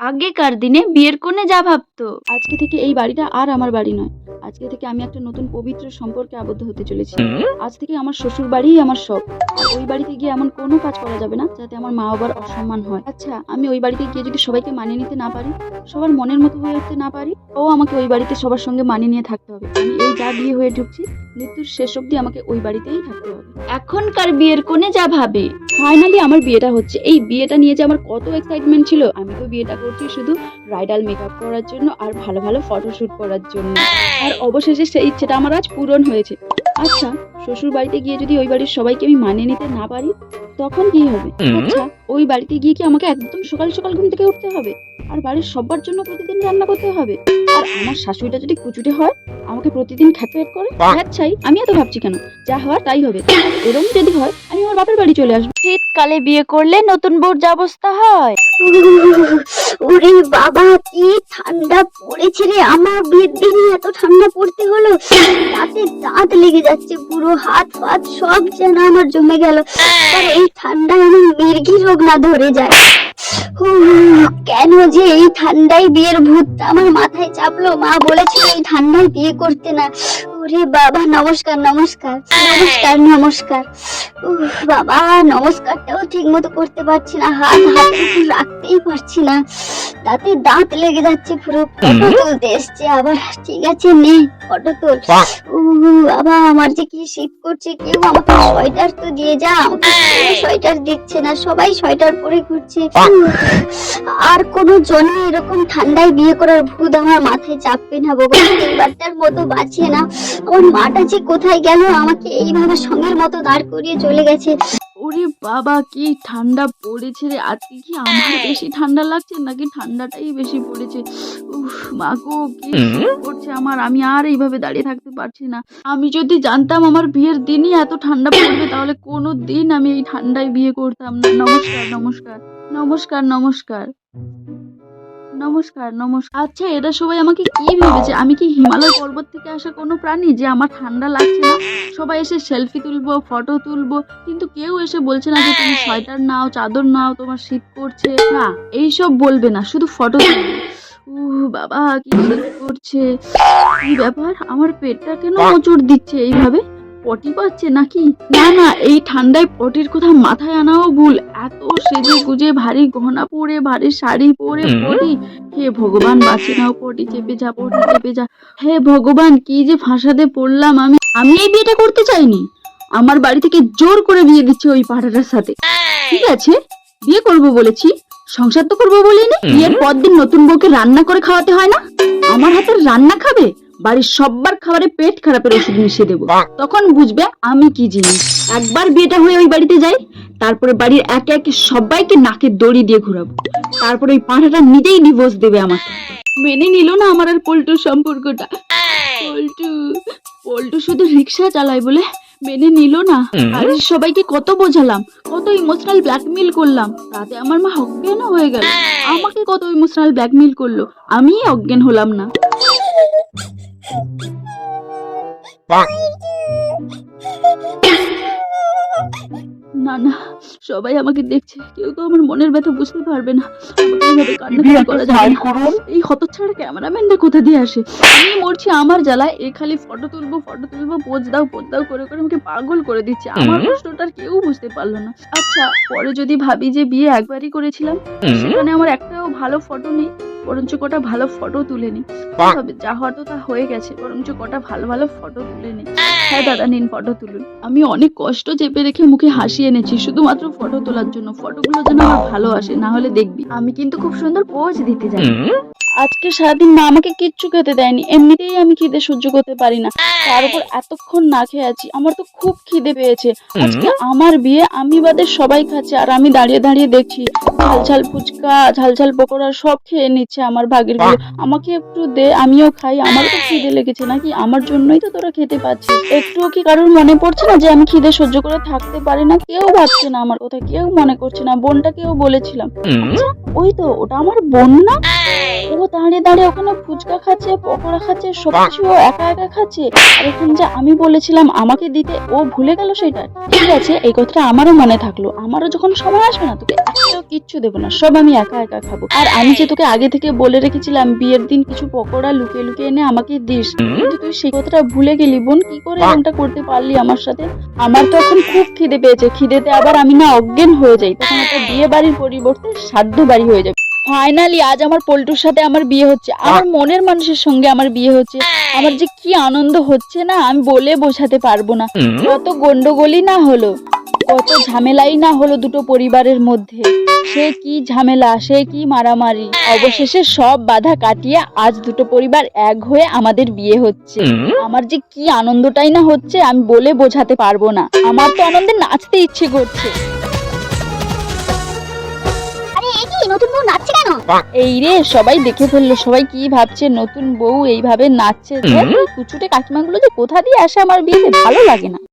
আগেকার দিনে বিয়ের কোণে যা ভাবতো। আজকে থেকে এই বাড়িটা আর আমার বাড়ি নয়। আজকে থেকে আমি একটা নতুন পবিত্র সম্পর্কে আবদ্ধ হতে চলেছি। আজ থেকে আমার শ্বশুর বাড়িই আমার সব আর ওই বাড়িতে গিয়ে এমন কোনো কাজ করা যাবে না যাতে আমার মা বাবার অসম্মান হয়। আচ্ছা আমি ওই বাড়িতে গিয়ে যদি সবাইকে মানিয়ে নিতে না পারি সবার মনের মতো হয়ে উঠতে না পারি ও আমাকে ওই বাড়িতে সবার সঙ্গে মানিয়ে নিয়ে থাকতে হবে। আমি এই যা বিয়ে হয়ে ঢুকছি মৃত্যুর শেষ অবধি আমাকে ওই বাড়িতেই থাকতে হবে। এখনকার বিয়ের কোণে যা ভাবে। ফাইনালি আমার বিয়েটা হচ্ছে। এই বিয়েটা নিয়ে যে আমার কত এক্সাইটমেন্ট ছিল আমি তো বিয়েটা করছি শুধু ব্রাইডাল মেকআপ করার জন্য আর ভালো ভালো ফটোশ্যুট করার জন্য। আর অবশেষে সেই ইচ্ছেটা আমার আজ পূরণ হয়েছে। আচ্ছা শ্বশুর বাড়িতে গিয়ে যদি ওই বাড়ির সবাইকে আমি মানিয়ে নিতে না পারি তখন কি হবে? আচ্ছা ওই বাড়িতে গিয়ে কি আমাকে একদম সকাল সকাল ঘুম থেকে উঠতে হবে? আর বাড়ির সবার জন্য প্রতিদিন রান্না করতে হবে? আর আমার শাশুড়িটা যদি কুচুটে হয় আমাকে প্রতিদিন খ্যাট করে? আচ্ছাই আমি এত ভাবছি কেন? যা হওয়ার তাই হবে। এরকম যদি হয় আমি আমার বাপের বাড়ি চলে আসব। শীতকালে বিয়ে করলে নতুন বউর যা অবস্থা হয়। ওরে বাবা কি ঠান্ডা পড়েছে রে। আমার বিয়ের দিনে এত ঠান্ডা পড়তে হলো। তাতে লেগে যাচ্ছে, পুরো হাত ফাত সব যেন আমার জমে গেল। আর এই ঠান্ডায় আমার মির্গি রোগ না ধরে যায় কেন যে এই ঠান্ডায় বিয়ের ভূতটা আমার মাথায় চাপলো? মা বলেছিল এই ঠান্ডায় বিয়ে করতে না। ওরে বাবা, নমস্কার নমস্কার নমস্কার নমস্কার। বাবা, নমস্কারটাও ঠিক মতো করতে পারছি না, হাত হাত রাখতেই পারছি না। তাতে দাঁত লেগে যাচ্ছে পুরো ফটো তুলতে এসছে আবার ঠিক আছে নে ফটো তুল। বাবা আমার যে কি শীত করছে কেউ আমাকে সোয়েটার তো দিয়ে যা আমাকে সোয়েটার দিচ্ছে না সবাই সোয়েটার পরে ঘুরছে। আর কোনো জন্য এরকম ঠান্ডায় বিয়ে করার ভূত আমার মাথায় চাপবে না ভগবান এইবারটার মতো বাঁচিয়ে না আমার মাটা যে কোথায় গেল আমাকে এইভাবে সঙ্গের মতো দাঁড় করিয়ে চলে গেছে। ওরে বাবা কি ঠান্ডা পড়েছে রে। আজকে কি আমার বেশি ঠান্ডা লাগছে নাকি ঠান্ডাটাই বেশি পড়েছে? উফ মাগো কি করছে আমার। আমি আর এইভাবে দাঁড়িয়ে থাকতে পারছি না। আমি যদি জানতাম আমার বিয়ের দিনই এত ঠান্ডা পড়বে তাহলে কোনো দিন আমি এই ঠান্ডায় বিয়ে করতাম না। নমস্কার নমস্কার নমস্কার নমস্কার। নমস্কার নমস্কার। আচ্ছা এটা সবাই আমাকে কি ভেবেছে? আমি কি হিমালয় পর্বত থেকে আসা কোনো প্রাণী যে আমার ঠান্ডা লাগছে না? সবাই এসে সেলফি তুলবো ফটো তুলবো কিন্তু কেউ এসে বলছে না যে তুমি সোয়েটার নাও চাদর নাও তোমার শীত করছে না এইসব বলবে না শুধু ফটো তুলবে। উহ বাবা কি শীত করছে? কি ব্যাপার? আমার পেটটা কেন মোচড় দিচ্ছে এইভাবে? পটি পাচ্ছে নাকি? না না এই ঠান্ডায় পটির কথা মাথায় আনাও ভুল। এত সেজে গুজে ভারী গহনা পরে ভারী শাড়ি পরে পটি। হে ভগবান বাঁচে নাও পটি চেপে যা পটি চেপে যা। হে ভগবান কি যে ফাঁসাতে পড়লাম আমি। আমি এই বিয়েটা করতে চাইনি। আমার বাড়ি থেকে জোর করে বিয়ে দিচ্ছে ওই পাঠাটার সাথে। ঠিক আছে বিয়ে করব বলেছি সংসার তো করব বলিনি। বিয়ের পর দিন নতুন বউকে রান্না করে খাওয়াতে হয় না? আমার হাতের রান্না খাবে? বাড়ির সববার খাবারে পেট খারাপের ওষুধ মিশিয়ে দেবো। তখন বুঝবে আমি কি জিনিস। একবার বিয়েটা হয়ে ওই বাড়িতে যাই তারপরে বাড়ির একে একে সবাইকে নাকে দড়ি দিয়ে ঘুরাবো। তারপরে ওই পাঁঠাটা নিজেই ডিভোর্স দেবে আমাকে। মেনে নিল না আমার আর পল্টুর সম্পর্কটা। পল্টু পল্টু শুধু রিক্সা চালায় বলে মেনে নিল না। আর সবাইকে কত বোঝালাম কত ইমোশনাল ব্ল্যাকমেল করলাম। তাতে আমার মা অজ্ঞানও হয়ে গেল। আমাকে কত ইমোশনাল ব্ল্যাকমেল করল আমি অজ্ঞান হলাম না। না না সবাই আমাকে দেখছে। কেউ তো আমার মনের ব্যথা বুঝতে পারবে না। এইভাবে কান্নাকাটি করা যাবে না। এই হতচ্ছাড়া ক্যামেরাম্যানটা কোথা দিয়ে আসে? আমি মরছি আমার জ্বালায়। এ খালি ফটো তুলবো ফটো তুলবো পোজ দাও পোজ দাও করে করে আমাকে পাগল করে দিচ্ছে। আমার আর কেউ বুঝতে পারল না। আচ্ছা পরে যদি ভাবি যে বিয়ে একবারই করেছিলাম সেখানে আমার একটাও ভালো ফটো নেই। বরঞ্চ কটা ভালো ফটো তুলে নি। তবে যা হওয়ার তো তা হয়ে গেছে বরঞ্চ কটা ভালো ভালো ফটো তুলে নি। হ্যাঁ দাদা নিন ফটো তুলুন। আমি অনেক কষ্ট চেপে রেখে মুখে হাসি এনেছি শুধুমাত্র ফটো তোলার জন্য। ফটোগুলো যেন আমার ভালো আসে না হলে দেখবি। আমি কিন্তু খুব সুন্দর পোজ দিতে জানি আজকে সারাদিন মা আমাকে কিচ্ছু খেতে দেয়নি এমনিতেই আমি খিদে সহ্য করতে পারি না। তার উপর এতক্ষণ না খেয়ে আছি আমার তো খুব খিদে পেয়েছে। আজকে আমার বিয়ে আমি বাদে সবাই খাচ্ছে আর আমি দাঁড়িয়ে দাঁড়িয়ে দেখছি ঝাল ঝাল ফুচকা ঝাল ঝাল পকোড়া সব খেয়ে নিচ্ছে আমার ভাগেরগুলো আমাকে একটু দে আমিও খাই আমার তো খিদে লেগেছে নাকি? আমার জন্যই তো তোরা খেতে পাচ্ছিস। একটুও কি কারোর মনে পড়ছে না যে আমি খিদে সহ্য করে থাকতে পারি না? কেউ ভাবছে না আমার কথা কেউ মনে করছে না বোনটা কেউ বলেছিলাম। আচ্ছা, ওই তো ওটা আমার বোন না? ও দাঁড়িয়ে দাঁড়িয়ে ওখানে ফুচকা খাচ্ছে পকোড়া খাচ্ছে সব কিছু ও একা একা খাচ্ছে। আর এখানে যে আমি বলেছিলাম আমাকে দিতে ও ভুলে গেল সেটা। ঠিক আছে এই কথাটা আমারও মনে থাকল। আমারও যখন সময় আসবে না তোকে একটাও কিচ্ছু দেবো না সব আমি একা একা খাব। আর আমি যে তোকে আগে থেকে বলে রেখেছিলাম বিয়ের দিন কিছু পকোড়া লুকিয়ে লুকিয়ে এনে আমাকে দিস কিন্তু তুই সেই কথাটা ভুলে গেলি বোন কি করে এমনটা করতে পারলি আমার সাথে? আমার তো এখন খুব খিদে পেয়েছে খিদেতে আবার আমি না অজ্ঞান হয়ে যাই তখন একটা বিয়ে বাড়ির পরিবর্তে সাধ্য বাড়ি হয়ে যাবে। ফাইনালি আজ আমার পল্টুর সাথে আমার বিয়ে হচ্ছে। আমার মনের মানুষের সঙ্গে আমার বিয়ে হচ্ছে। আমার যে কি আনন্দ হচ্ছে না আমি বলে বোঝাতে পারব না। কত গন্ডগোলই না হলো কত ঝামেলাই না হলো দুটো পরিবারের মধ্যে। সে কি ঝামেলা সে কি মারামারি। অবশেষে সব বাধা কাটিয়ে আজ দুটো পরিবার এক হয়ে আমাদের বিয়ে হচ্ছে। আমার যে কি আনন্দটাই না হচ্ছে আমি বলে বোঝাতে পারব না। আমার তো আনন্দে নাচতে ইচ্ছে করছে। এই রে সবাই দেখে ফেলল সবাই কি ভাবছে নতুন বউ এইভাবে নাচছে। কুচুটে কাকিমাগুলো যে কোথা দিয়ে আসে আমার বিয়েতে? ভালো লাগে না।